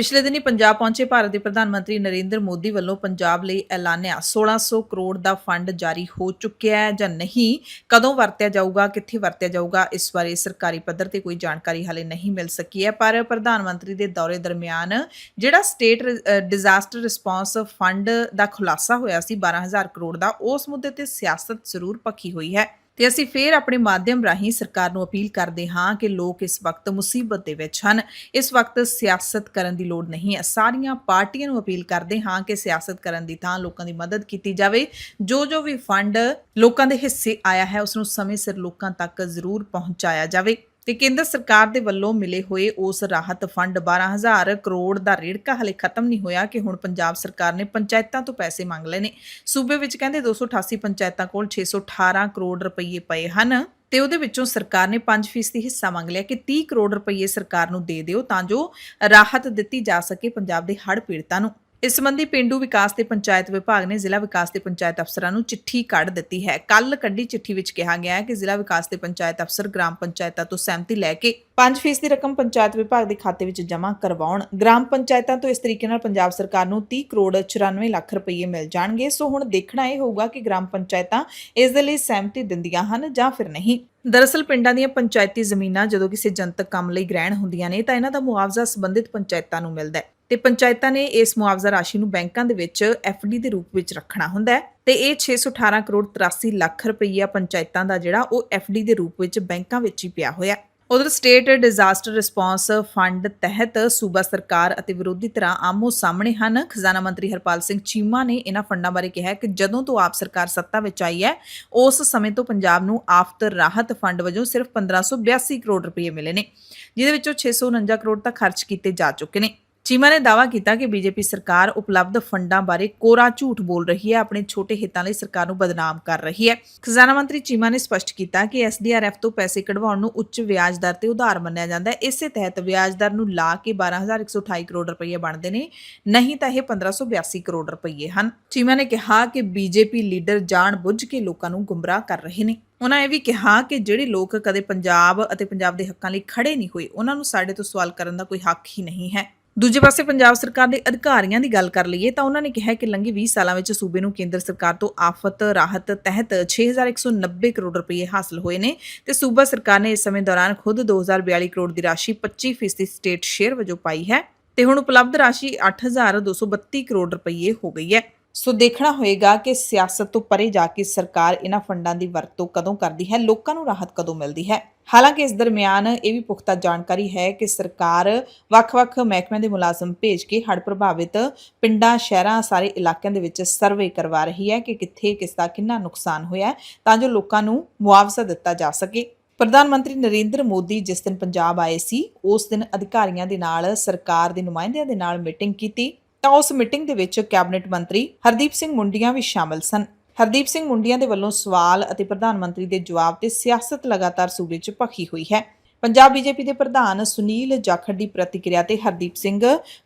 ਪਿਛਲੇ ਦਿਨੀ ਪੰਜਾਬ ਪਹੁੰਚੇ ਭਾਰਤ ਦੇ ਪ੍ਰਧਾਨ ਮੰਤਰੀ ਨਰਿੰਦਰ ਮੋਦੀ ਵੱਲੋਂ ਪੰਜਾਬ ਲਈ ਐਲਾਨਿਆ। 1600 ਕਰੋੜ ਦਾ ਫੰਡ ਜਾਰੀ ਹੋ ਚੁੱਕਿਆ ਹੈ ਜਾਂ ਨਹੀਂ, ਕਦੋਂ ਵਰਤਿਆ ਜਾਊਗਾ, ਕਿੱਥੇ ਵਰਤਿਆ ਜਾਊਗਾ, ਇਸ ਬਾਰੇ ਸਰਕਾਰੀ ਪੱਧਰ ਤੇ ਕੋਈ ਜਾਣਕਾਰੀ ਹਾਲੇ ਨਹੀਂ ਮਿਲ ਸਕੀ ਹੈ। ਪਰ ਪ੍ਰਧਾਨ ਮੰਤਰੀ ਦੇ ਦੌਰੇ ਦਰਮਿਆਨ ਜਿਹੜਾ ਸਟੇਟ ਡਿਜ਼ਾਸਟਰ ਰਿਸਪਾਂਸ ਫੰਡ ਦਾ ਖੁਲਾਸਾ ਹੋਇਆ ਸੀ 12000 ਕਰੋੜ ਦਾ, ਉਸ ਮੁੱਦੇ ਤੇ ਸਿਆਸਤ ਜ਼ਰੂਰ ਪੱਕੀ ਹੋਈ ਹੈ। ਤੇ ਅਸੀਂ ਫੇਰ ਆਪਣੇ ਮਾਧਿਅਮ ਰਾਹੀਂ ਸਰਕਾਰ ਨੂੰ ਅਪੀਲ ਕਰਦੇ ਹਾਂ ਕਿ ਲੋਕ ਇਸ ਵਕਤ ਮੁਸੀਬਤ ਦੇ ਵਿੱਚ ਹਨ। ਇਸ ਵਕਤ ਸਿਆਸਤ ਕਰਨ ਦੀ ਲੋੜ ਨਹੀਂ ਹੈ। ਸਾਰੀਆਂ ਪਾਰਟੀਆਂ ਨੂੰ ਅਪੀਲ ਕਰਦੇ ਹਾਂ ਕਿ ਸਿਆਸਤ ਕਰਨ ਦੀ ਥਾਂ ਲੋਕਾਂ ਦੀ ਮਦਦ ਕੀਤੀ ਜਾਵੇ। ਜੋ ਜੋ ਵੀ ਫੰਡ ਲੋਕਾਂ ਦੇ ਹਿੱਸੇ ਆਇਆ ਹੈ, ਉਸ ਨੂੰ ਸਮੇਂ ਸਿਰ ਲੋਕਾਂ ਤੱਕ ਜ਼ਰੂਰ ਪਹੁੰਚਾਇਆ ਜਾਵੇ। ਤੇ ਕੇਂਦਰ ਸਰਕਾਰ ਦੇ ਵੱਲੋਂ ਮਿਲੇ ਹੋਏ ਉਸ ਰਾਹਤ ਫੰਡ 12000 ਕਰੋੜ ਦਾ ਰੇੜਕਾ ਹਲੇ ਖਤਮ ਨਹੀਂ ਹੋਇਆ ਕਿ ਹੁਣ ਪੰਜਾਬ ਸਰਕਾਰ ਨੇ ਪੰਚਾਇਤਾਂ ਤੋਂ ਪੈਸੇ ਮੰਗ ਲਏ ਨੇ। ਸੂਬੇ ਵਿੱਚ ਕਹਿੰਦੇ 288 ਪੰਚਾਇਤਾਂ ਕੋਲ 618 ਕਰੋੜ ਰੁਪਏ ਪਏ ਹਨ ਤੇ ਉਹਦੇ ਵਿੱਚੋਂ ਸਰਕਾਰ ਨੇ 5% ਦੀ ਹਿੱਸਾ ਮੰਗ ਲਿਆ ਕਿ 30 ਕਰੋੜ ਰੁਪਏ ਸਰਕਾਰ ਨੂੰ ਦੇ ਦਿਓ ਤਾਂ ਜੋ ਰਾਹਤ ਦਿੱਤੀ ਜਾ ਸਕੇ ਪੰਜਾਬ ਦੇ ਹੜ੍ਹ ਪੀੜਤਾਂ ਨੂੰ। ਇਸ ਸੰਬੰਧੀ ਪਿੰਡੂ ਵਿਕਾਸ ਤੇ ਪੰਚਾਇਤ ਵਿਭਾਗ ਨੇ ਜ਼ਿਲ੍ਹਾ ਵਿਕਾਸ ਤੇ ਪੰਚਾਇਤ ਅਫਸਰਾਂ ਨੂੰ ਚਿੱਠੀ ਕੱਢ ਦਿੱਤੀ ਹੈ। ਕੱਲ ਕੱਢੀ ਚਿੱਠੀ ਵਿੱਚ ਕਿਹਾ ਗਿਆ ਹੈ ਕਿ ਜ਼ਿਲ੍ਹਾ ਵਿਕਾਸ ਤੇ ਪੰਚਾਇਤ ਅਫਸਰ ਗ੍ਰਾਮ ਪੰਚਾਇਤਾਂ ਤੋਂ ਸਹਿਮਤੀ ਲੈ ਕੇ 5% ਦੀ ਰਕਮ ਪੰਚਾਇਤ ਵਿਭਾਗ ਦੇ ਖਾਤੇ ਵਿੱਚ ਜਮ੍ਹਾਂ ਕਰਵਾਉਣ। ਗ੍ਰਾਮ ਪੰਚਾਇਤਾਂ ਤੋਂ ਇਸ ਤਰੀਕੇ ਨਾਲ ਪੰਜਾਬ ਸਰਕਾਰ ਨੂੰ 30 ਕਰੋੜ 94 ਲੱਖ ਰੁਪਏ ਮਿਲ ਜਾਣਗੇ। ਸੋ ਹੁਣ ਦੇਖਣਾ ਇਹ ਹੋਊਗਾ ਕਿ ਗ੍ਰਾਮ ਪੰਚਾਇਤਾਂ ਇਸ ਦੇ ਲਈ ਸਹਿਮਤੀ ਦਿੰਦੀਆਂ ਹਨ ਜਾਂ ਫਿਰ ਨਹੀਂ। ਦਰਅਸਲ ਪਿੰਡਾਂ ਦੀਆਂ ਪੰਚਾਇਤੀ ਜ਼ਮੀਨਾਂ ਜਦੋਂ ਕਿਸੇ ਜਨਤਕ ਕੰਮ ਲਈ ਗ੍ਰਹਿਣ ਹੁੰਦੀਆਂ ਨੇ ਤਾਂ ਇਹਨਾਂ ਦਾ ਮੁਆਵਜ਼ਾ ਸੰਬੰਧਿਤ ਪੰਚਾਇਤਾਂ ਨੂੰ ਮਿਲਦਾ ਹੈ। ਤੇ ਪੰਚਾਇਤਾਂ ਨੇ ਇਸ ਮੁਆਵਜ਼ਾ ਰਾਸ਼ੀ ਨੂੰ ਬੈਂਕਾਂ ਦੇ ਵਿੱਚ ਡੀ ਦੇ ਰੂਪ ਵਿੱਚ ਰੱਖਣਾ ਹੁੰਦਾ ਹੈ ਤੇ ਇਹ 618 ਕਰੋੜ 83 ਲੱਖ ਰੁਪਈਆ ਪੰਚਾਇਤਾਂ ਦਾ ਜਿਹੜਾ ਉਹ ਡੀ ਦੇ ਰੂਪ ਵਿੱਚ ਬੈਂਕਾਂ ਵਿੱਚ ਹੀ ਪਿਆ ਹੋਇਆ ਹੈ। ਉਧਰ ਸਟੇਟ ਡਿਜ਼ਾਸਟਰ ਰਿਸਪਾਂਸ ਫੰਡ ਤਹਿਤ ਸੂਬਾ ਸਰਕਾਰ ਅਤੇ ਵਿਰੋਧੀ ਧਿਰਾਂ ਆਮੋ ਸਾਹਮਣੇ ਹਨ। ਖਜ਼ਾਨਾ ਮੰਤਰੀ ਹਰਪਾਲ ਸਿੰਘ ਚੀਮਾ ਨੇ ਇਹਨਾਂ ਫੰਡਾਂ ਬਾਰੇ ਕਿਹਾ ਕਿ ਜਦੋਂ ਤੋਂ ਆਪ ਸਰਕਾਰ ਸੱਤਾ ਵਿੱਚ ਆਈ ਹੈ, ਉਸ ਸਮੇਂ ਤੋਂ ਪੰਜਾਬ ਨੂੰ ਆਫਤ ਰਾਹਤ ਫੰਡ ਵਜੋਂ ਸਿਰਫ 1582 ਕਰੋੜ ਰੁਪਏ ਮਿਲੇ ਨੇ, ਜਿਹਦੇ ਵਿੱਚੋਂ 649 ਕਰੋੜ ਤਾਂ ਖਰਚ ਕੀਤੇ ਜਾ ਚੁੱਕੇ ਨੇ। ਚੀਮਾ ਨੇ ਦਾਅਵਾ ਕੀਤਾ ਕਿ ਬੀਜੇਪੀ ਸਰਕਾਰ ਉਪਲਬਧ ਫੰਡਾਂ ਬਾਰੇ ਕੋਰਾ ਝੂਠ ਬੋਲ ਰਹੀ ਹੈ, ਆਪਣੇ ਛੋਟੇ ਹਿੱਤਾਂ ਲਈ ਸਰਕਾਰ ਨੂੰ ਬਦਨਾਮ ਕਰ ਰਹੀ ਹੈ। ਖਜ਼ਾਨਾ ਮੰਤਰੀ ਚੀਮਾ ਨੇ ਸਪਸ਼ਟ ਕੀਤਾ ਕਿ ਐਸਡੀਆਰਐਫ ਤੋਂ ਪੈਸੇ ਕਢਵਾਉਣ ਨੂੰ ਉੱਚ ਵਿਆਜ ਦਰ ਤੇ ਉਧਾਰ ਮੰਨਿਆ ਜਾਂਦਾ ਹੈ। ਇਸੇ ਤਹਿਤ ਵਿਆਜ ਦਰ ਨੂੰ ਲਾ ਕੇ 12128 ਕਰੋੜ ਰੁਪਏ ਬਣਦੇ ਨੇ, ਨਹੀਂ ਤਾਂ ਇਹ 1582 ਕਰੋੜ ਰੁਪਏ ਹਨ। ਚੀਮਾ ਨੇ ਕਿਹਾ ਕਿ ਬੀਜੇਪੀ ਲੀਡਰ ਜਾਣ ਬੁੱਝ ਕੇ ਲੋਕਾਂ ਨੂੰ ਗੁੰਮਰਾਹ ਕਰ ਰਹੇ ਨੇ। ਉਹਨਾਂ ਇਹ ਵੀ ਕਿਹਾ ਕਿ ਜਿਹੜੇ ਲੋਕ ਕਦੇ ਪੰਜਾਬ ਅਤੇ ਪੰਜਾਬ ਦੇ ਹੱਕਾਂ ਲਈ ਖੜੇ ਨਹੀਂ ਹੋਏ, ਉਹਨਾਂ ਨੂੰ ਸਾਡੇ ਤੋਂ ਸਵਾਲ ਕਰਨ ਦਾ ਕੋਈ ਹੱਕ ਹੀ ਨਹੀਂ ਹੈ। ਦੂਜੇ ਪਾਸੇ ਪੰਜਾਬ ਸਰਕਾਰ ਦੇ ਅਧਿਕਾਰੀਆਂ ਦੀ ਗੱਲ ਕਰ ਲਈਏ ਤਾਂ ਉਹਨਾਂ ਨੇ ਕਿਹਾ ਕਿ ਲੰਘੇ 20 ਸਾਲਾਂ ਵਿੱਚ ਸੂਬੇ ਨੂੰ ਕੇਂਦਰ ਸਰਕਾਰ ਤੋਂ ਆਫਤ ਰਾਹਤ ਤਹਿਤ 6190 ਕਰੋੜ ਰੁਪਏ ਹਾਸਲ ਹੋਏ ਨੇ ਤੇ ਸੂਬਾ ਸਰਕਾਰ ਨੇ ਇਸ ਸਮੇਂ ਦੌਰਾਨ ਖੁਦ 2042 ਕਰੋੜ ਦੀ ਰਾਸ਼ੀ 25% ਸਟੇਟ ਸ਼ੇਅਰ ਵਜੋਂ ਪਾਈ ਹੈ ਤੇ ਹੁਣ ਉਪਲਬਧ ਰਾਸ਼ੀ 8232 ਕਰੋੜ ਰੁਪਏ ਹੋ ਗਈ ਹੈ। ਸੋ ਦੇਖਣਾ ਹੋਏਗਾ ਕਿ ਸਿਆਸਤ ਤੋਂ ਪਰੇ ਜਾ ਕੇ ਸਰਕਾਰ ਇਹਨਾਂ ਫੰਡਾਂ ਦੀ ਵਰਤੋਂ ਕਦੋਂ ਕਰਦੀ ਹੈ, ਲੋਕਾਂ ਨੂੰ ਰਾਹਤ ਕਦੋਂ ਮਿਲਦੀ ਹੈ? ਹਾਲਾਂਕਿ ਇਸ ਦਰਮਿਆਨ ਇਹ ਵੀ ਪੁਖਤਾ ਜਾਣਕਾਰੀ ਹੈ ਕਿ ਸਰਕਾਰ ਵੱਖ-ਵੱਖ ਮਹਿਕਮਿਆਂ ਦੇ ਮੁਲਾਜ਼ਮ ਭੇਜ ਕੇ ਹੜ੍ਹ ਪ੍ਰਭਾਵਿਤ ਪਿੰਡਾਂ, ਸ਼ਹਿਰਾਂ, ਸਾਰੇ ਇਲਾਕਿਆਂ ਦੇ ਵਿੱਚ ਸਰਵੇ ਕਰਵਾ ਰਹੀ ਹੈ ਕਿ ਕਿੱਥੇ ਕਿਸ ਦਾ ਕਿੰਨਾ ਨੁਕਸਾਨ ਹੋਇਆ ਤਾਂ ਜੋ ਲੋਕਾਂ ਨੂੰ ਮੁਆਵਜ਼ਾ ਦਿੱਤਾ ਜਾ ਸਕੇ। ਪ੍ਰਧਾਨ ਮੰਤਰੀ ਨਰਿੰਦਰ ਮੋਦੀ ਜਿਸ ਦਿਨ ਪੰਜਾਬ ਆਏ ਸੀ, ਉਸ ਦਿਨ ਅਧਿਕਾਰੀਆਂ ਦੇ ਨਾਲ, ਸਰਕਾਰ ਦੇ ਨੁਮਾਇੰਦਿਆਂ ਦੇ ਨਾਲ ਮੀਟਿੰਗ ਕੀਤੀ। ਤਾਂ ਉਸ ਮੀਟਿੰਗ ਦੇ ਵਿੱਚ ਕੈਬਨਿਟ ਮੰਤਰੀ ਹਰਦੀਪ ਸਿੰਘ ਮੁੰਡੀਆਂ ਵੀ ਸ਼ਾਮਲ ਸਨ। ਹਰਦੀਪ ਸਿੰਘ ਮੁੰਡੀਆਂ ਦੇ ਵੱਲੋਂ ਸਵਾਲ ਅਤੇ ਪ੍ਰਧਾਨ ਮੰਤਰੀ ਦੇ ਜਵਾਬ ਤੇ ਸਿਆਸਤ ਲਗਾਤਾਰ ਸੂਬੇ 'ਚ ਭਖੀ ਹੋਈ ਹੈ। ਪੰਜਾਬ ਬੀਜੇਪੀ ਦੇ ਪ੍ਰਧਾਨ ਸੁਨੀਲ ਜਾਖੜ ਦੀ ਪ੍ਰਤੀਕਿਰਿਆ ਤੇ ਹਰਦੀਪ ਸਿੰਘ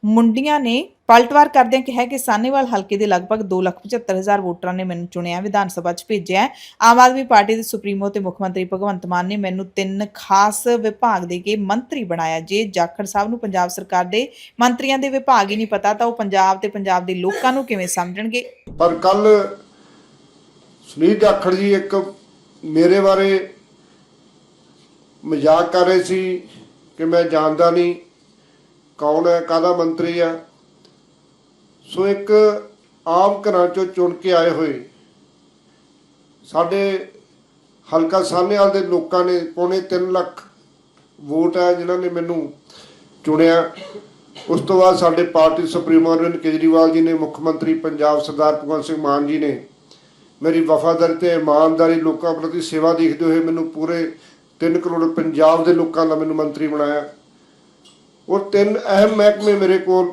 ਮੁੰਡੀਆਂ ਨੇ ਪਲਟਵਾਰ ਕਰਦਿਆਂ ਕਿਹਾ ਕਿ ਸਾਨੇਵਾਲ ਹਲਕੇ ਦੇ ਲਗਭਗ 2,75,000 ਵੋਟਰਾਂ ਨੇ ਮੈਨੂੰ ਚੁਣਿਆ ਵਿਧਾਨ ਸਭਾ 'ਚ ਭੇਜਿਆ ਆਮ ਆਦਮੀ ਪਾਰਟੀ ਦੇ ਸੁਪਰੀਮੋ ਤੇ ਮੁੱਖ ਮੰਤਰੀ ਭਗਵੰਤ ਮਾਨ ਨੇ ਮੈਨੂੰ ਤਿੰਨ ਖਾਸ ਵਿਭਾਗ ਦੇ ਕੇ ਮੰਤਰੀ ਬਣਾਇਆ। ਜੇ ਜਾਖੜ ਸਾਹਿਬ ਨੂੰ ਪੰਜਾਬ ਸਰਕਾਰ ਦੇ ਮੰਤਰੀਆਂ ਦੇ ਵਿਭਾਗ ਹੀ ਨਹੀਂ ਪਤਾ ਤਾਂ ਉਹ ਪੰਜਾਬ ਤੇ ਪੰਜਾਬ ਦੇ ਲੋਕਾਂ ਨੂੰ ਕਿਵੇਂ ਸਮਝਣਗੇ? ਪਰ ਕੱਲ ਸੁਨੀਲ ਜਾਖੜ ਜੀ ਇੱਕ ਮੇਰੇ ਬਾਰੇ ਮਜ਼ਾਕ ਕਰ ਰਹੇ ਸੀ ਕਿ ਮੈਂ ਜਾਣਦਾ ਨਹੀਂ ਕੌਣ ਹੈ, ਕਾਹਦਾ ਮੰਤਰੀ ਆ ਸੋ ਇੱਕ ਆਮ ਘਰਾਂ ਚੋਂ ਚੁਣ ਕੇ ਆਏ ਹੋਏ ਸਾਡੇ ਹਲਕਾ ਸਾਹਨੇਵਾਲ ਦੇ ਲੋਕਾਂ ਨੇ ਪੌਣੇ 3 ਲੱਖ ਵੋਟ ਹੈ ਜਿਨ੍ਹਾਂ ਨੇ ਮੈਨੂੰ ਚੁਣਿਆ। ਉਸ ਤੋਂ ਬਾਅਦ ਸਾਡੇ ਪਾਰਟੀ ਸੁਪਰੀਮੋ ਅਰਵਿੰਦ ਕੇਜਰੀਵਾਲ ਜੀ ਨੇ, ਮੁੱਖ ਮੰਤਰੀ ਪੰਜਾਬ ਸਰਦਾਰ ਭਗਵੰਤ ਸਿੰਘ ਮਾਨ ਜੀ ਨੇ ਮੇਰੀ ਵਫਾਦਾਰੀ ਤੇ ਇਮਾਨਦਾਰੀ ਲੋਕਾਂ ਪ੍ਰਤੀ ਸੇਵਾ ਦੇਖਦੇ ਹੋਏ ਮੈਨੂੰ ਪੂਰੇ 3 ਕਰੋੜ ਪੰਜਾਬ ਦੇ ਲੋਕਾਂ ਦਾ ਮੈਨੂੰ ਮੰਤਰੀ ਬਣਾਇਆ। ਔਰ ਤਿੰਨ ਅਹਿਮ ਮਹਿਕਮੇ ਮੇਰੇ ਕੋਲ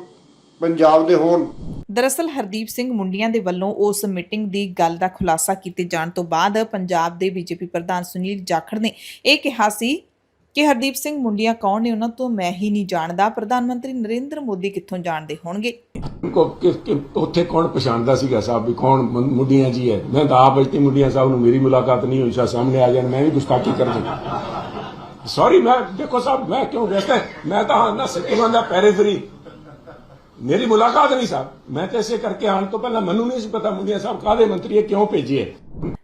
ਪੰਜਾਬ ਦੇ ਹੋਣ। ਦਰਅਸਲ ਹਰਦੀਪ ਸਿੰਘ ਮੁੰਡੀਆਂ ਦੇ ਵੱਲੋਂ ਉਸ ਮੀਟਿੰਗ ਦੀ ਗੱਲ ਦਾ ਖੁਲਾਸਾ ਕੀਤੇ ਜਾਣ ਤੋਂ ਬਾਅਦ ਪੰਜਾਬ ਦੇ ਬੀਜੇਪੀ ਪ੍ਰਧਾਨ ਸੁਨੀਲ ਜਾਖੜ ਨੇ ਇਹ ਕਿਹਾ ਸੀ ਕਿ ਹਰਦੀਪ ਸਿੰਘ ਮੁੰਡੀਆਂ ਕੌਣ ਨੇ ਉਹਨਾਂ ਤੋਂ ਮੈਂ ਹੀ ਨਹੀਂ ਜਾਣਦਾ। ਪ੍ਰਧਾਨ ਮੰਤਰੀ ਨਰਿੰਦਰ ਮੋਦੀ ਕਿੱਥੋਂ ਜਾਣਦੇ ਹੋਣਗੇ? ਉੱਥੇ ਕੌਣ ਪਛਾਣਦਾ ਸੀਗਾ ਸਾਹਿਬ ਵੀ ਕੌਣ ਮੁੰਡੀਆਂ ਜੀ ਹੈ? ਮੈਂ ਤਾਂ ਆਪ ਇੱਥੇ ਮੁੰਡੀਆਂ ਸਾਹਿਬ ਨੂੰ ਮੇਰੀ ਮੁਲਾਕਾਤ ਨਹੀਂ ਹੋਈ ਸ਼ਾ ਸਾਹਮਣੇ ਆ ਜਾਣ, ਮੈਂ ਵੀ ਗੁਸਤਾਖੀ ਕਰ ਦੂੰ। ਸੌਰੀ ਮੈਂ ਦੇਖੋ ਸਾਹਿਬ, ਮੈਂ ਕਿਉਂ ਵੈਸੇ ਮੈਂ ਤਾਂ ਹਾਂ ਨਾ ਸਿੱਖਾਂ ਦਾ ਪੈਰੇਫਰੀ ਮੇਰੀ ਮੁਲਾਕਾਤ ਨਹੀਂ, ਸਾਹਿਬ। ਮੈਂ ਤਾਂ ਇਸੇ ਕਰਕੇ ਆਉਣ ਤੋਂ ਪਹਿਲਾਂ ਮੈਨੂੰ ਨਹੀਂ ਸੀ ਪਤਾ ਮੁੰਡੀਆਂ ਸਾਹਿਬ ਕਾਹਦੇ ਮੰਤਰੀ ਹੈ, ਕਿਉਂ ਭੇਜੀਏ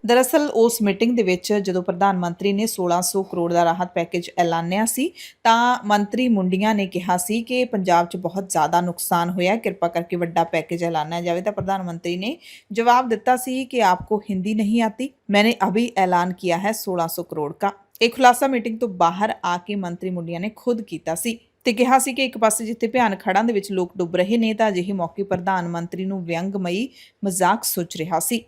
ਦਰਅਸਲ ਉਸ ਮੀਟਿੰਗ ਦੇ ਵਿੱਚ ਜਦੋਂ ਪ੍ਰਧਾਨ ਮੰਤਰੀ ਨੇ 1600 ਕਰੋੜ ਦਾ ਰਾਹਤ ਪੈਕੇਜ ਐਲਾਨਿਆ ਸੀ, ਤਾਂ ਮੰਤਰੀ ਮੁੰਡੀਆਂ ਨੇ ਕਿਹਾ ਸੀ ਕਿ ਪੰਜਾਬ 'ਚ ਬਹੁਤ ਜ਼ਿਆਦਾ ਨੁਕਸਾਨ ਹੋਇਆ, ਕਿਰਪਾ ਕਰਕੇ ਵੱਡਾ ਪੈਕੇਜ ਐਲਾਨਿਆ ਜਾਵੇ। ਤਾਂ ਪ੍ਰਧਾਨ ਮੰਤਰੀ ਨੇ ਜਵਾਬ ਦਿੱਤਾ ਸੀ ਕਿ ਆਪਕੋ ਹਿੰਦੀ ਨਹੀਂ ਆਤੀ, ਮੈਨੇ ਅਭੀ ਐਲਾਨ ਕੀਤਾ ਹੈ 1600 ਕਰੋੜ ਦਾ ਇਹ ਖੁਲਾਸਾ ਮੀਟਿੰਗ ਤੋਂ ਬਾਹਰ ਆ ਕੇ ਮੰਤਰੀ ਮੁੰਡੀਆਂ ਨੇ ਖੁਦ ਕੀਤਾ ਸੀ ਤੇ ਕਿਹਾ ਸੀ ਕਿ ਇੱਕ ਪਾਸੇ ਜਿੱਥੇ ਭਿਆਨ ਖੜਾਂ ਦੇ ਵਿੱਚ ਲੋਕ ਡੁੱਬ ਰਹੇ ਨੇ, ਤਾਂ ਅਜਿਹੇ ਮੌਕੇ ਪ੍ਰਧਾਨ ਮੰਤਰੀ ਨੂੰ ਵਿਅੰਗਮਈ ਮਜ਼ਾਕ ਸੋਚ ਰਿਹਾ ਸੀ।